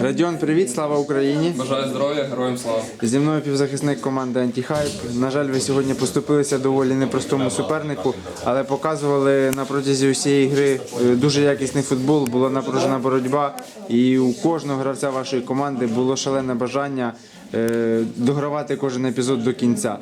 Радіон, привіт, слава Україні! Бажаю здоров'я, героям слава. Зі мною півзахисник команди Антіхайп. На жаль, ви сьогодні поступилися доволі непростому супернику, але показували на протязі усієї гри е, дуже якісний футбол, була напружена боротьба, і у кожного гравця вашої команди було шалене бажання догравати кожен епізод до кінця.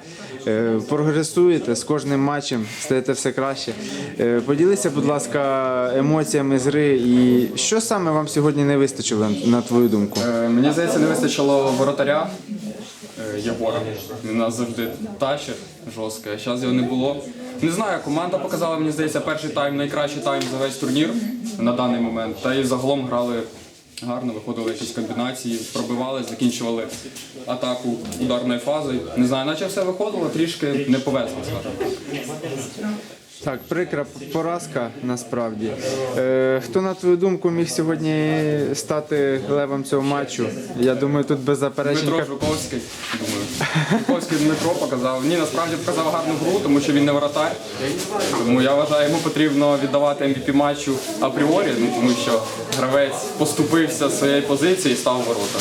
Е, Прогресуєте з кожним матчем, стаєте все краще. Е, Поділися, будь ласка, емоціями з гри, і що саме вам сьогодні не вистачило, на твою думку? Е, Мені здається, не вистачило воротаря е, Єгора. Він нас завжди тащив жорстко, а зараз його не було. Не знаю, команда показала, мені здається, перший тайм найкращий тайм за весь турнір на даний момент. Та і загалом грали гарно, виходили якісь комбінації, пробивали, закінчували атаку ударною фазою. Не знаю, наче все виходило, трішки не повезло, скажімо. Так, прикра поразка насправді. Е, хто на твою думку міг сьогодні стати левом цього матчу? Я думаю, тут без заперечень. Дмитро Жуковський, думаю. Жуковський Дмитро показав. Ні, насправді показав гарну гру, тому що він не воротар. Тому я вважаю, йому потрібно віддавати MVP матчу апріорі, ну, тому що гравець поступився з своєї позиції і став ворота.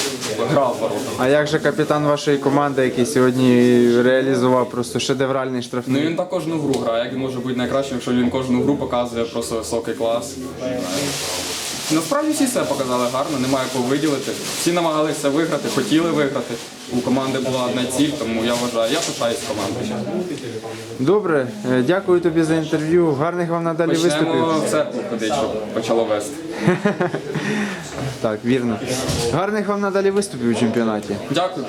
Грав ворота. А як же капітан вашої команди, який сьогодні реалізував просто шедевральний Ну він так кожну гру грає. Як він може бути найкращим, якщо він кожну гру показує просто високий клас. Насправді всі все показали гарно, немає кого виділити. Всі намагалися виграти, хотіли виграти. У команди була одна ціль, тому я вважаю, я пишаюсь командою. Добре, е, дякую тобі за інтерв'ю. Гарних вам надалі виступів. Почнемо в церкву ходити, щоб почало вести. Так, вірно. Гарних вам надалі виступів у чемпіонаті. Дякую.